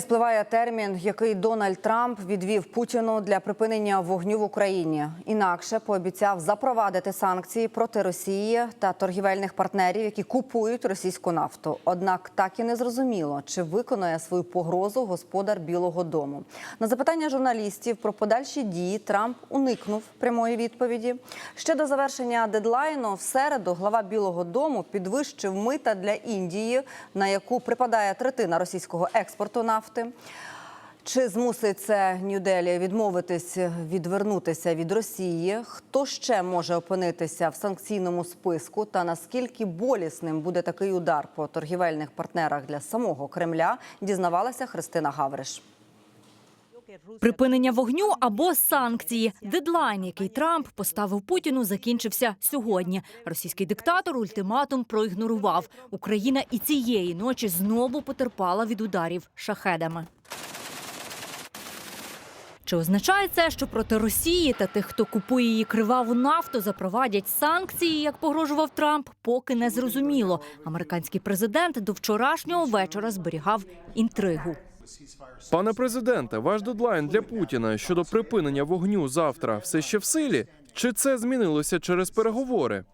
Спливає термін, який Дональд Трамп відвів Путіну для припинення вогню в Україні. Інакше пообіцяв запровадити санкції проти Росії та торгівельних партнерів, які купують російську нафту. Однак так і не зрозуміло, чи виконує свою погрозу господар Білого Дому. На запитання журналістів про подальші дії Трамп уникнув прямої відповіді. Ще до завершення дедлайну в середу глава Білого Дому підвищив мита для Індії, на яку припадає третина російського експорту нафти. Чи змусить це Нью-Делі відмовитись відвернутися від Росії? Хто ще може опинитися в санкційному списку? Та наскільки болісним буде такий удар по торгівельних партнерах для самого Кремля? Дізнавалася Христина Гавриш. Припинення вогню або санкції. Дедлайн, який Трамп поставив Путіну, закінчився сьогодні. Російський диктатор ультиматум проігнорував. Україна і цієї ночі знову потерпала від ударів шахедами. Чи означає це, що проти Росії та тих, хто купує її криваву нафту, запровадять санкції, як погрожував Трамп, поки не зрозуміло. Американський президент до вчорашнього вечора зберігав інтригу. Пане президенте, ваш дедлайн для Путіна щодо припинення вогню завтра все ще в силі? Чи це змінилося через переговори?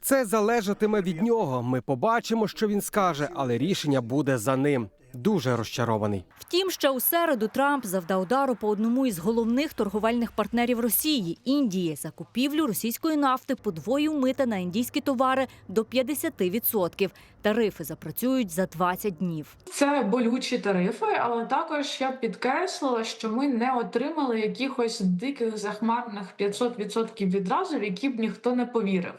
Це залежатиме від нього. Ми побачимо, що він скаже, але рішення буде за ним. Дуже розчарований. Втім, ще у середу Трамп завдав удару по одному із головних торговельних партнерів Росії Індії. За купівлю російської нафти подвоїв мита на індійські товари до 50%. Тарифи запрацюють за 20 днів. Це болючі тарифи, але також я підкреслила, що ми не отримали якихось диких захмарних 500% відразу, в які б ніхто не повірив.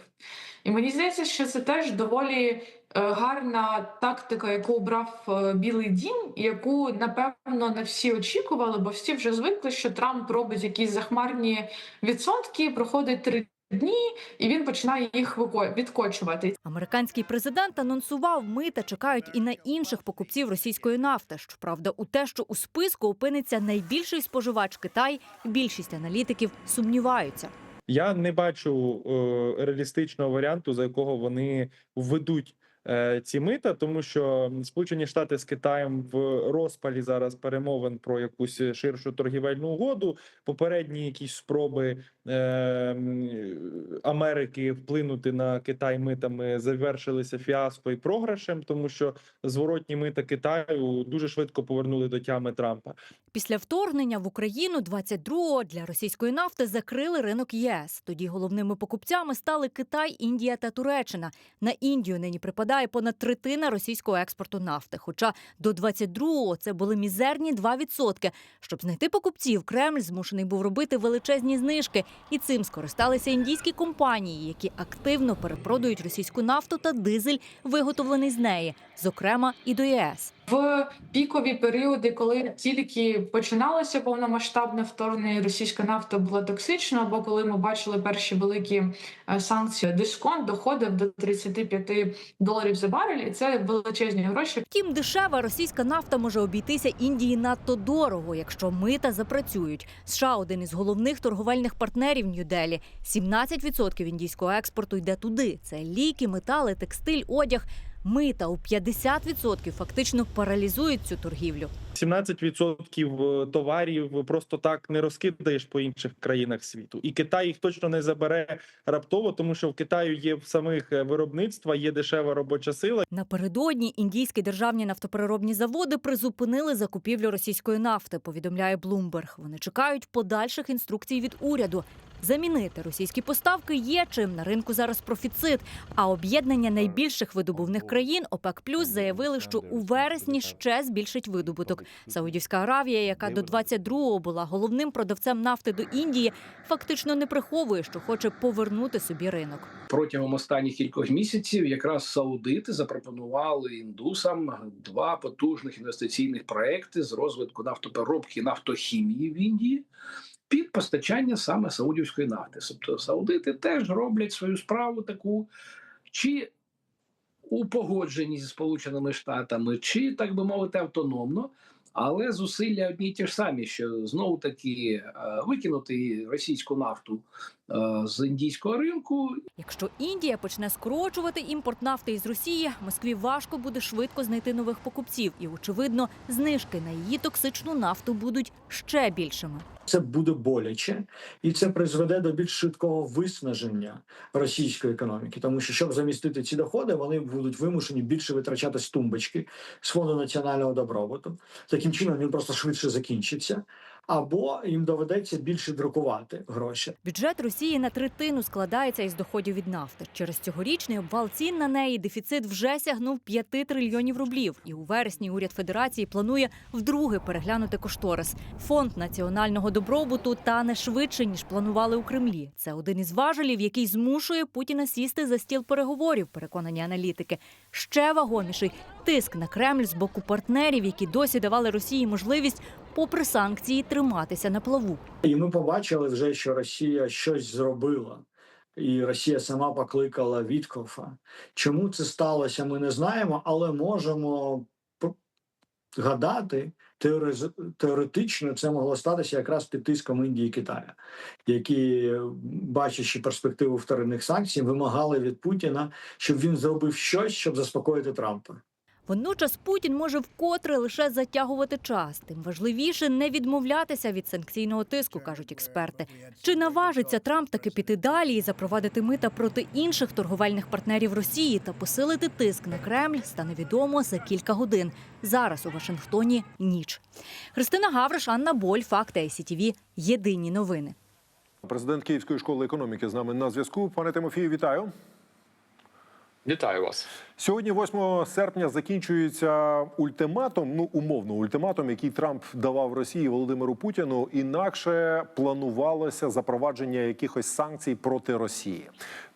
І мені здається, що це теж доволі е, гарна тактика, яку обрав е, Білий Дім, яку напевно не всі очікували, бо всі вже звикли, що Трамп робить якісь захмарні відсотки, проходить три дні, і він починає їх відкочувати. Американський президент анонсував мита чекають і на інших покупців російської нафти. Щоправда, у те, що у списку опиниться найбільший споживач Китай, більшість аналітиків сумніваються. Я не бачу е, реалістичного варіанту, за якого вони введуть ці мита, тому що Сполучені Штати з Китаєм в розпалі зараз перемовин про якусь ширшу торгівельну угоду. Попередні якісь спроби е, Америки вплинути на Китай митами завершилися фіаско і програшем, тому що зворотні мита Китаю дуже швидко повернули до тями Трампа. Після вторгнення в Україну 22-го для російської нафти закрили ринок ЄС. Тоді головними покупцями стали Китай, Індія та Туреччина. На Індію нині припадає понад третина російського експорту нафти. Хоча до 22-го це були мізерні 2%. Щоб знайти покупців, Кремль змушений був робити величезні знижки, і цим скористалися індійські компанії, які активно перепродають російську нафту та дизель, виготовлений з неї, зокрема і до ЄС. В пікові періоди, коли тільки починалося повномасштабне вторгнення, російська нафта була токсична, або коли ми бачили перші великі е, санкції, дисконт доходив до 35 доларів за барель, і це величезні гроші. Втім, дешева російська нафта може обійтися Індії надто дорого, якщо мита запрацюють. США один із головних торговельних партнерів Нью-Делі. 17% індійського експорту йде туди. Це ліки, метали, текстиль, одяг. Мита у 50% фактично паралізують цю торгівлю. 17% товарів просто так не розкидаєш по інших країнах світу, і Китай їх точно не забере раптово, тому що в Китаю є в самих е, виробництва, є дешева робоча сила. Напередодні індійські державні нафтопереробні заводи призупинили закупівлю російської нафти. Повідомляє Bloomberg. Вони чекають подальших інструкцій від уряду. Замінити російські поставки є чим на ринку зараз профіцит. А об'єднання найбільших видобувних країн ОПЕК Плюс заявили, що у вересні ще збільшить видобуток. Саудівська Аравія, яка до 22-го була головним продавцем нафти до Індії, фактично не приховує, що хоче повернути собі ринок. протягом останніх кількох місяців якраз саудити запропонували індусам два потужних інвестиційних проекти з розвитку нафтопереробки нафтохімії в Індії під постачання саме саудівської нафти. Тобто саудити теж роблять свою справу таку, чи у погодженні зі Сполученими Штатами, чи так би мовити, автономно. Але зусилля одні й ті ж самі, що знову таки е, викинути російську нафту з індійського ринку. Якщо Індія почне скорочувати імпорт нафти із Росії, Москві важко буде швидко знайти нових покупців, і очевидно, знижки на її токсичну нафту будуть ще більшими. Це буде боляче, і це призведе до більш швидкого виснаження російської економіки, тому що щоб замістити ці доходи, вони будуть вимушені більше витрачати з тумбочки з фонду національного добробуту. Таким чином він просто швидше закінчиться, або їм доведеться більше друкувати гроші. Бюджет Росії на третину складається із доходів від нафти. Через цьогорічний обвал цін на неї дефіцит вже сягнув 5 трильйонів рублів. І у вересні уряд Федерації планує вдруге переглянути кошторис. Фонд національного добробуту тане швидше ніж планували у Кремлі. Це один із важелів, який змушує Путіна сісти за стіл переговорів. Переконані аналітики. Ще вагоміший тиск на Кремль з боку партнерів, які досі давали Росії можливість, попри санкції, триматися на плаву. І ми побачили вже, що Росія щось зробила. І Росія сама покликала Віткофа. Чому це сталося, ми не знаємо, але можемо гадати, теоретично це могло статися якраз під тиском Індії і Китаю, які, бачачи перспективу вторинних санкцій, вимагали від Путіна, щоб він зробив щось, щоб заспокоїти Трампа. Водночас Путін може вкотре лише затягувати час. Тим важливіше не відмовлятися від санкційного тиску, кажуть експерти. Чи наважиться Трамп таки піти далі і запровадити мита проти інших торговельних партнерів Росії та посилити тиск на Кремль, стане відомо за кілька годин. Зараз у Вашингтоні ніч. Христина Гавриш, Анна Боль, Факти ICTV. Єдині новини. Президент Київської школи економіки з нами на зв'язку. Пане Тимофію, вітаю. Вітаю вас. Сьогодні, 8 серпня, закінчується ультиматум, ну умовно ультиматум, який Трамп давав Росії Володимиру Путіну. Інакше планувалося запровадження якихось санкцій проти Росії.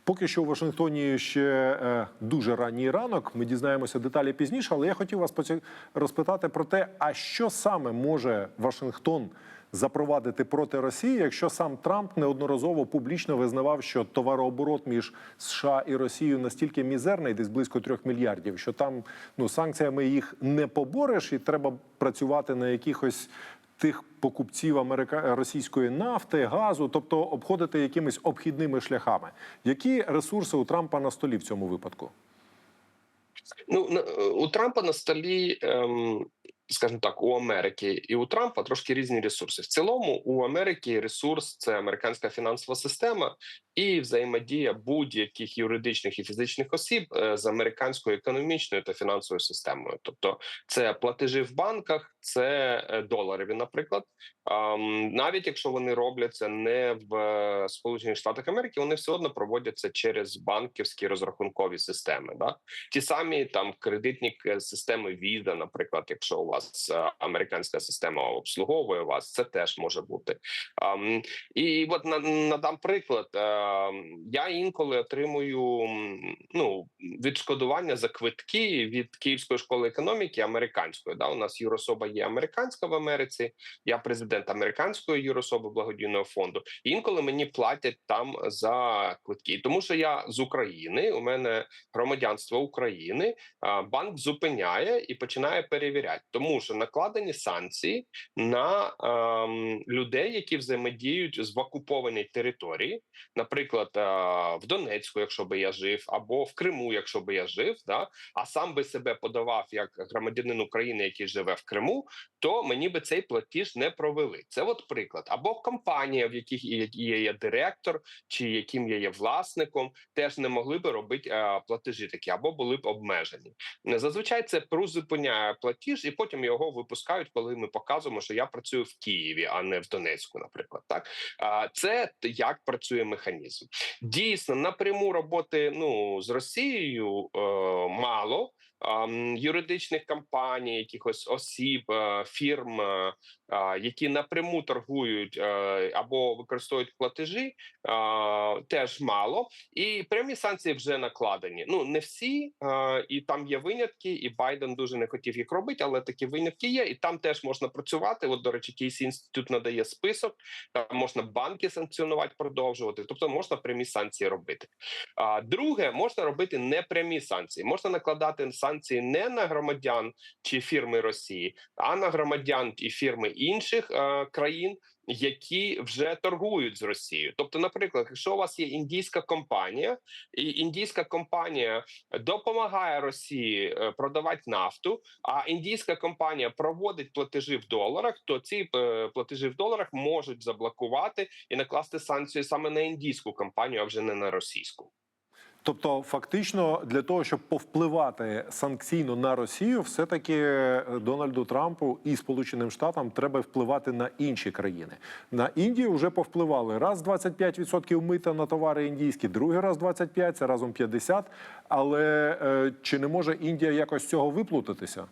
Поки що у Вашингтоні ще е, дуже ранній ранок. Ми дізнаємося деталі пізніше. Але я хотів вас розпитати про те, а що саме може Вашингтон запровадити проти Росії, якщо сам Трамп неодноразово публічно визнавав, що товарооборот між США і Росією настільки мізерний, десь близько трьох мільярдів, що там ну санкціями їх не побореш, і треба працювати на якихось. Тих покупців Америка... російської нафти, газу, тобто обходити якимись обхідними шляхами. Які ресурси у Трампа на столі в цьому випадку? Ну на- у Трампа на столі, ем, скажімо так, у Америки і у Трампа трошки різні ресурси. В цілому у Америки ресурс це американська фінансова система і взаємодія будь-яких юридичних і фізичних осіб е, з американською економічною та фінансовою системою. Тобто, це платежі в банках, це е, доларові, наприклад. Навіть якщо вони робляться не в е, Сполучених Штатах Америки, вони все одно проводяться через банківські розрахункові системи. Да? Ті самі там кредитні системи Visa, наприклад, якщо у вас е, американська система обслуговує вас, це теж може бути. І от надам приклад. Ем, Я інколи отримую ну відшкодування за квитки від Київської школи економіки американської. У нас юрособа є американська в Америці. Я президент американської юрособи благодійного фонду. Інколи мені платять там за квитки, тому що я з України. У мене громадянство України. Банк зупиняє і починає перевіряти, тому що накладені санкції на ем, людей, які взаємодіють з окупованій території, наприклад, е, в Донецьку, якщо би я жив, або в Криму, якщо би я жив, да а сам би себе подавав як громадянин України, який живе в Криму, то мені би цей платіж не провели. Це от приклад. Або компанія, в яких є, є директор, чи яким я є власником, теж не могли би робити е, платежі такі, або були б обмежені. Зазвичай це призупиняє платіж, і потім його випускають, коли ми показуємо, що я працюю в Києві, а не в Донецьку, наприклад. Так це як працює механізм. Дійсно, напряму роботи ну з Росією е, мало. Юридичних компаній, якихось осіб, е, фірм, е, які напряму торгують е, або використовують платежі, теж мало. І прямі санкції вже накладені. Ну не всі, і там є винятки, і Байден дуже не хотів їх робити, але такі винятки є, і там теж можна працювати. От, до речі, Кейс інститут надає список. Там можна банки санкціонувати, продовжувати. Тобто можна прямі санкції робити. Друге, можна робити непрямі санкції. Можна накладати санкції санкції не на громадян чи фірми Росії, а на громадян і фірми інших е, країн. Які вже торгують з Росією, тобто, наприклад, якщо у вас є індійська компанія, і індійська компанія допомагає Росії е, продавати нафту, а індійська компанія проводить платежі в доларах, то ці е, платежі в доларах можуть заблокувати і накласти санкції саме на індійську компанію, а вже не на російську. Тобто, фактично, для того, щоб повпливати санкційно на Росію, все-таки е, Дональду Трампу і Сполученим Штатам треба впливати на інші країни. На Індію вже повпливали раз 25% мита на товари індійські, другий раз 25%, це разом 50%. Але е, чи не може Індія якось цього виплутатися?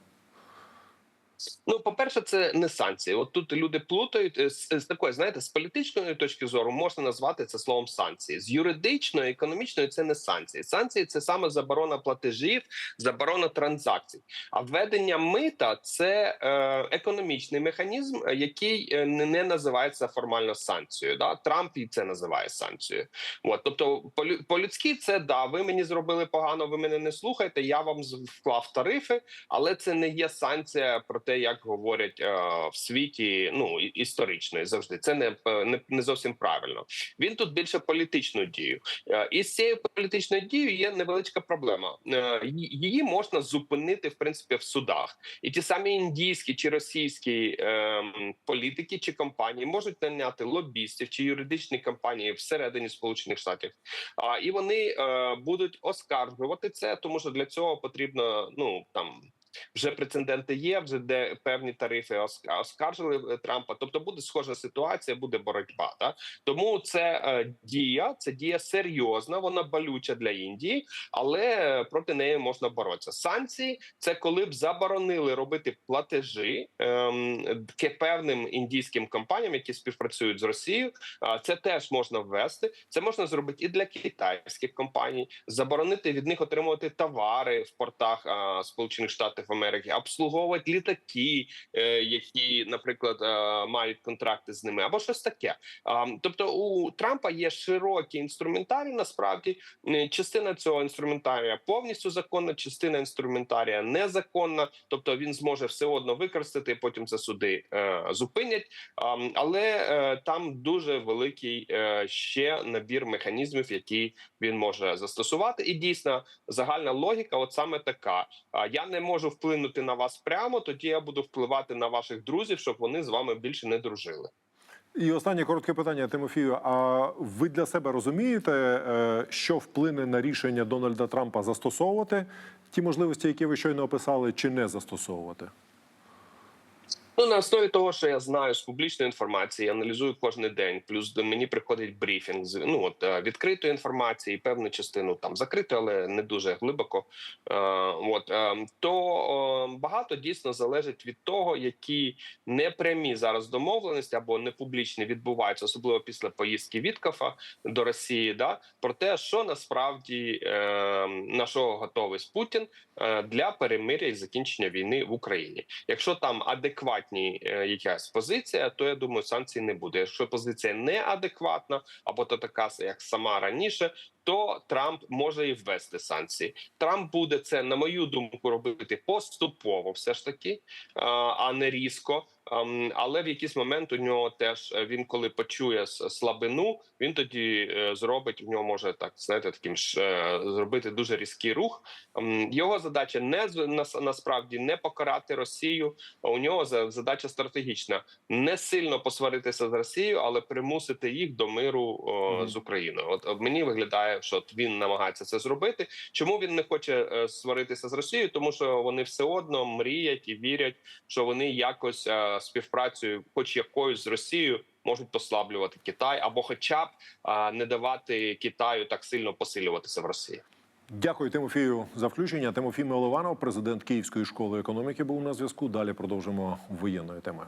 Ну, по-перше, це не санкції. От тут люди плутають е, з, з такої, знаєте, з політичної точки зору можна назвати це словом санкції. З юридичної, економічної це не санкції. Санкції це саме заборона платежів, заборона транзакцій. А введення мита це е, економічний механізм, е, який е, не, називається формально санкцією. Да? Трамп і це називає санкцією. От, тобто, по- по-людськи, це да, ви мені зробили погано, ви мене не слухаєте. Я вам вклав тарифи, але це не є санкція про те, як говорять е, в світі. Ну історично завжди це не, е, не, не зовсім правильно. Він тут більше політичну дію. Е, І з цією політичною дією є невеличка проблема. Її можна зупинити в принципі в судах, і ті самі індійські чи російські політики чи компанії можуть наняти лобістів чи юридичні компанії всередині Сполучених Штатів. А і вони будуть оскаржувати це, тому що для цього потрібно ну там. Вже прецеденти є, вже де певні тарифи оск- оскаржили е, Трампа. Тобто буде схожа ситуація, буде боротьба. Так? Тому це е, дія, це дія серйозна, вона болюча для Індії, але проти неї можна боротися. Санкції це коли б заборонили робити платежі ке- певним індійським компаніям, які співпрацюють з Росією. А це теж можна ввести. Це можна зробити і для китайських компаній, заборонити від них отримувати товари в портах а, Сполучених Штатів Америки, обслуговувати літаки, е, які, наприклад, е, мають контракти з ними, або щось таке. Тобто, у Трампа є широкий інструментарій. Насправді, частина цього інструментарія повністю законна, частина інструментарія незаконна. Тобто він зможе все одно використати. Потім це суди е, зупинять. Але там дуже великий ще набір механізмів, які він може застосувати. І дійсно загальна логіка, от саме така: я не можу вплинути на вас прямо, тоді я буду впливати на ваших друзів, щоб вони з вами більше не дружили. І останнє коротке питання, Тимофію. А ви для себе розумієте, е, що вплине на рішення Дональда Трампа застосовувати ті можливості, які ви щойно описали, чи не застосовувати? Ну на основі того, що я знаю з публічної інформації, я аналізую кожен день. Плюс до мені приходить брифінг з ну от е, відкритої інформації, певну частину там закритої, але не дуже глибоко. Е, от е, то е, багато дійсно залежить від того, які непрямі зараз домовленості або непублічні відбуваються, особливо після поїздки Віткафа до Росії. Да про те, що насправді е, на що готовий Путін е, для перемиря і закінчення війни в Україні. Якщо там адекватні е, якась позиція, то я думаю, санкцій не буде. Якщо позиція неадекватна, або то така, як сама раніше, то Трамп може і ввести санкції. Трамп буде це, на мою думку, робити поступово, все ж таки, а, не різко. Але в якийсь момент у нього теж е, він, коли почує слабину, він тоді е, зробить в нього може так знаєте, таким ж е, зробити дуже різкий рух. Його задача не насправді не покарати Росію. а У нього за- задача стратегічна не сильно посваритися з Росією, але примусити їх до миру з Україною. От мені виглядає, що от він намагається це зробити. Чому він не хоче е, сваритися з Росією? Тому що вони все одно мріють і вірять, що вони якось е, співпрацею, хоч якоюсь з Росією, можуть послаблювати Китай, або, хоча б е, не давати Китаю так сильно посилюватися в Росії. Дякую Тимофію за включення. Тимофій Милованов, президент Київської школи економіки, був на зв'язку. Далі продовжимо воєнною темою.